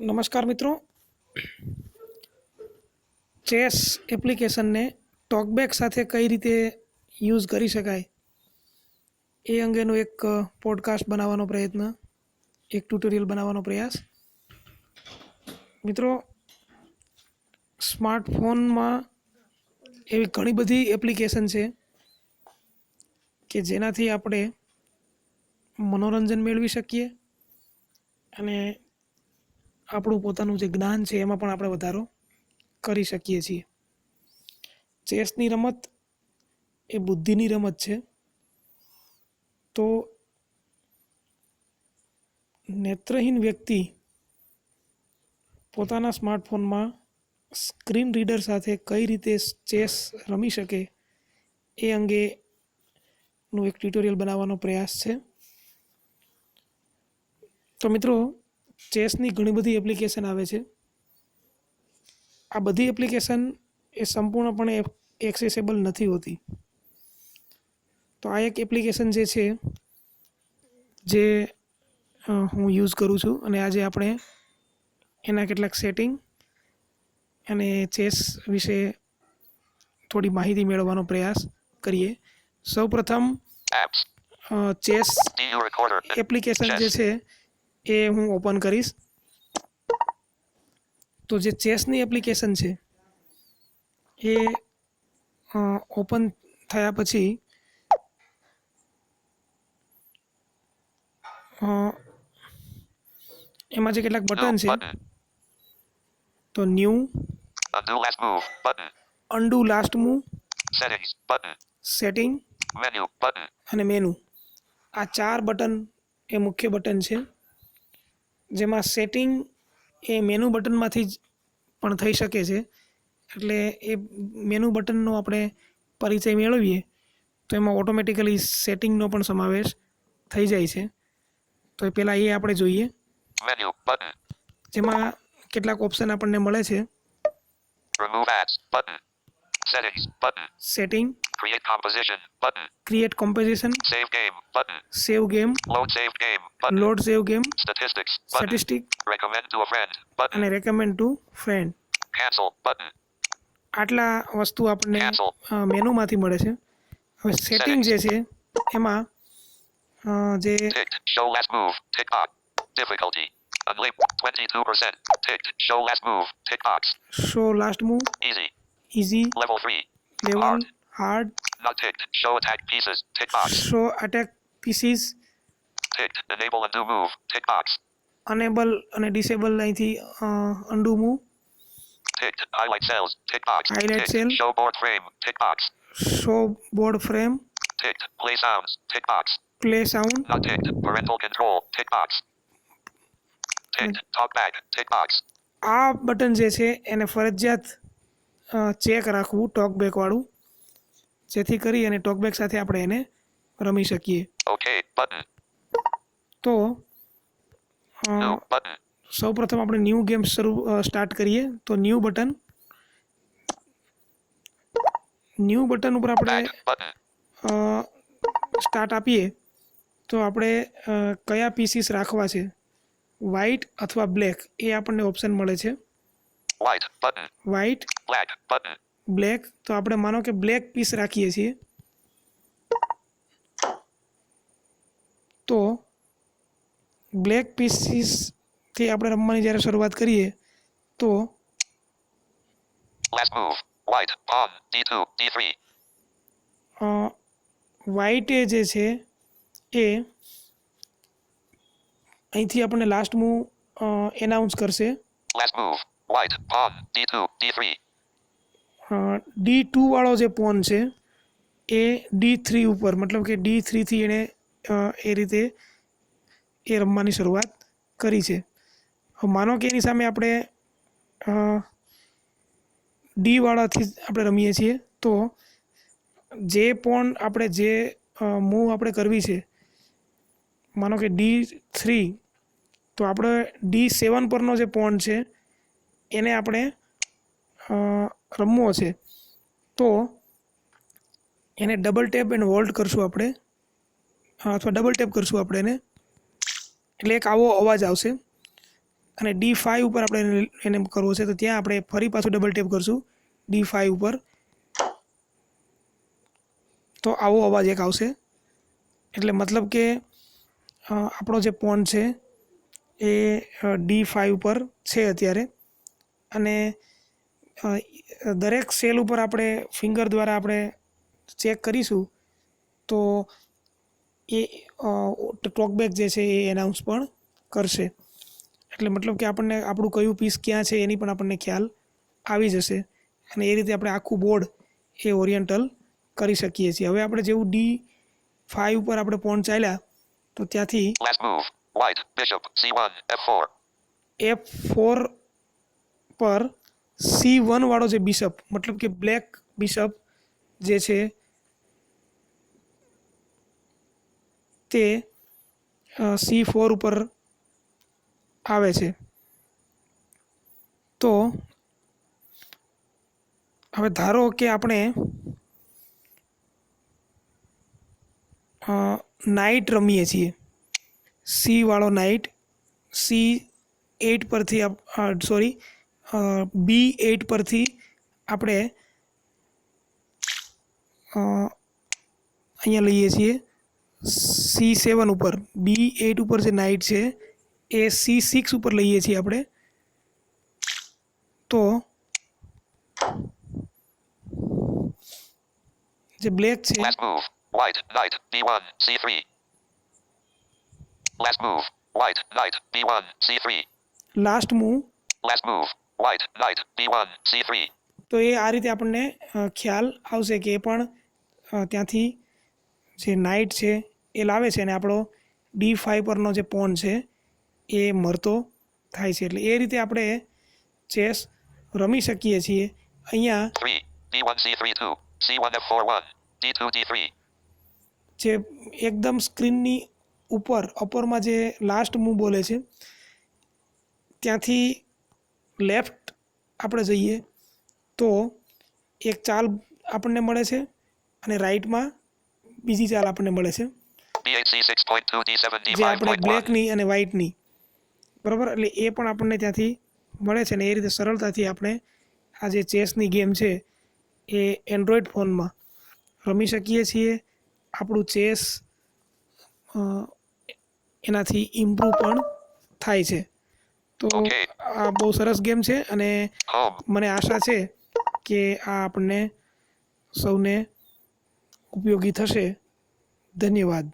નમસ્કાર મિત્રો. ચેસ એપ્લિકેશનને ટોકબેક સાથે કઈ રીતે યુઝ કરી શકાય એ અંગેનો એક પોડકાસ્ટ બનાવવાનો પ્રયત્ન, એક ટ્યુટોરિયલ બનાવવાનો પ્રયાસ. મિત્રો, સ્માર્ટફોનમાં એવી ઘણી બધી એપ્લિકેશન છે કે જેનાથી આપણે મનોરંજન મેળવી શકીએ અને આપણું પોતાનું જે જ્ઞાન છે એમાં પણ આપણે વધારો કરી શકીએ છીએ. ચેસની રમત એ બુદ્ધિની રમત છે. તો નેત્રહીન વ્યક્તિ પોતાના સ્માર્ટફોનમાં સ્ક્રીન રીડર સાથે કઈ રીતે ચેસ રમી શકે એ અંગેનું એક ટ્યુટોરિયલ બનાવવાનો પ્રયાસ છે. તો મિત્રો ચેસની ઘણી બધી એપ્લિકેશન આવે છે. આ બધી એપ્લિકેશન એ સંપૂર્ણપણે એક્સેસેબલ નથી હોતી. તો આ એક એપ્લિકેશન જે છે જે હું યુઝ કરું છું અને આજે આપણે એના કેટલાક સેટિંગ અને ચેસ વિશે થોડી માહિતી મેળવવાનો પ્રયાસ કરીએ. સૌપ્રથમ. ચેસ એપ્લિકેશન જે છે એ હું ઓપન કરીશ? તો જે ચેસની એપ્લિકેશન છે એ ઓપન થયા પછી એમાં જે કેટલાક બટન છે તો new undo last move button undo last move settings button setting menu button અને મેનુ આ ચાર બટન એ મુખ્ય બટન છે. જેમાં સેટિંગ એ મેનુ બટનમાંથી જ પણ થઈ શકે છે. એટલે એ મેનુ બટનનો આપણે પરિચય મેળવીએ તો એમાં ઓટોમેટિકલી સેટિંગનો પણ સમાવેશ થઈ જાય છે. તો એ પહેલાં એ આપણે જોઈએ. જેમાં કેટલાક ઓપ્શન આપણને મળે છે. Settings button. Setting Create composition button. Create composition Save game button. Save game Load saved game button. Load save game Statistics button. Statistic Recommend to a friend button. અને recommend to friend Cancel button. આટલા વસ્તુ આપણને Cancel. અ, મેનુમાંથી મળે છે હવે setting જે છે એમાં અ, જે Ticked. Show last move. Tick box. Difficulty. Unlabeled. 22%. Ticked. Show last move. Tick box. Show last move Easy. Easy Level 3. Level Hard. Hard Not ticked. Show attack pieces. Tick box. Show attack pieces Ticked. Enable undo move. Tick box. Enable અને disable અહીંથી undo move Ticked. Highlight cells. Tick box. Highlight Ticked. cell. Show board frame. Tick box. Show board frame Ticked. Play sounds. Tick box. Play sound Not ticked. Parental control. Tick box. Ticked. Talk back. Tick box. આ button જે છે એને ફરજિયાત check રાખવું ટોકબેકવાળું જેથી કરી અને talkback સાથે આપણે એને રમી શકીએ. તો સૌ પ્રથમ આપણે ન્યૂ ગેમ શરૂ સ્ટાર્ટ કરીએ. તો ન્યૂ બટન ન્યૂ બટન ઉપર આપણે સ્ટાર્ટ આપીએ. તો આપણે કયા પીસીસ રાખવા છે? વ્હાઇટ અથવા બ્લેક એ આપણને ઓપ્શન મળે છે. White. Button. white Black. Button. Black તો આપણે માનો કે બ્લેક પીસ રાખીએ છીએ તો બ્લેક પીસીસથી આપણે રમવાની જ્યારે શરૂઆત કરીએ તો Last move. White. Pawn. D2. D3. વ્હાઇટે જે છે એ અહીંથી આપણને લાસ્ટ મૂવ એનાઉન્સ કરશે Last move. White. Pawn. D2. D3. D ટુવાળો જે પોન છે, એ ડી થ્રી ઉપર, મતલબ કે ડી થ્રીથી એણે એ રીતે એ રમવાની શરૂઆત કરી છે માનો કે એની સામે આપણે ડીવાળાથી આપણે રમીએ છીએ, તો જે પોન આપણે જે મૂવ આપણે કરવી છે, માનો કે ડી થ્રી તો આપણે ડી સેવન પરનો જે પોન છે એને આપણે રમવો છે. તો એને ડબલ ટેપ એન્ડ હોલ્ડ કરશું આપણે. અથવા ડબલ ટેપ કરશું આપણે એને. એટલે એક આવો અવાજ આવશે. અને ડી ફાઇવ ઉપર આપણે એને- કરવો છે. તો ત્યાં આપણે ફરી પાછું ડબલ ટેપ કરશું. ડી ફાઈવ ઉપર. તો આવો અવાજ એક આવશે. એટલે મતલબ કે આપણો જે પોન છે એ ડી ફાઈવ પર છે અત્યારે. અને દરેક સેલ ઉપર આપણે ફિંગર દ્વારા આપણે ચેક કરીશું તો એ ટોકબેક જે છે એ એનાઉન્સ પણ કરશે એટલે મતલબ કે આપણને આપણું કયું પીસ ક્યાં છે એની પણ આપણને ખ્યાલ આવી જશે અને એ રીતે આપણે આખું બોર્ડ એ ઓરિએન્ટલ કરી શકીએ છીએ હવે આપણે જેવું ડી ફાઇવ ઉપર આપણે પોન ચાલ્યા તો ત્યાંથી Last move. White. Bishop. C1. F4. F four પર સી વન વાળો જે બિશપ મતલબ કે બ્લેક બિશપ જે છે, તે સી ફોર ઉપર આવે છે. તો, હવે ધારો કે આપણે નાઇટ રમીએ છીએ. સી વાળો નાઇટ સી એટ પરથી સોરી બી એટ પરથી આપણે અ, અહીંયા લઈએ છીએ સી સેવન ઉપર બી એટ ઉપર જે નાઇટ છે એ સી સિક્સ ઉપર લઈએ છીએ આપણે તો જે બ્લેક છે Last move. White. Knight. B1. C3. Last move. White. Knight. B1. C3. Last move Last move. White. light, B1. C3. તો એ આ રીતે આપણને ખ્યાલ આવશે કે એ પણ ત્યાંથી જે નાઇટ છે એ લાવે છે અને આપણો ડી ફાઈવ પરનો જે પોન છે એ મરતો થાય છે એટલે એ રીતે આપણે ચેસ રમી શકીએ છીએ અહીંયા 3. B1. C3. 2. C1. F4. 1. D2. D3. જે એકદમ સ્ક્રીનની ઉપર અપરમાં જે લાસ્ટ મૂવ બોલે છે ત્યાંથી લેફ્ટ આપણે જઈએ તો એક ચાલ આપણને મળે છે અને રાઈટમાં બીજી ચાલ આપણને મળે છે B8. C6.2. D7. જે આપણે બ્લેકની અને વ્હાઇટની બરાબર એટલે એ પણ આપણને ત્યાંથી મળે છે ને એ રીતે સરળતાથી આપણે આ જે ચેસની ગેમ છે એ એન્ડ્રોઈડ ફોનમાં રમી શકીએ છીએ આપણું ચેસ એનાથી ઇમ્પ્રૂવ પણ થાય છે તો આ બહુ સરસ ગેમ છે અને મને આશા છે કે આ આપણને સૌને ઉપયોગી થશે. ધન્યવાદ.